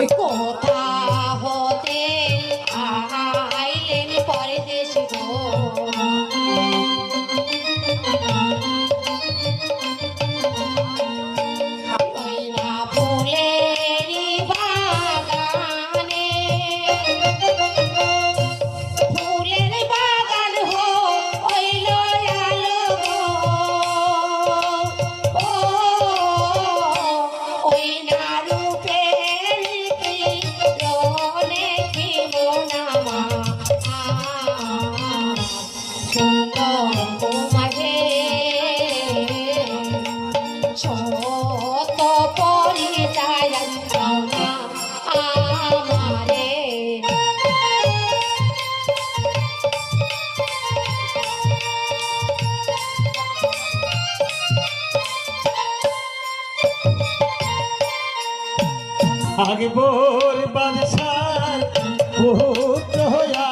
你过河 শত পরিচয় আমারে। আগবর বাংসার বহুত হয়া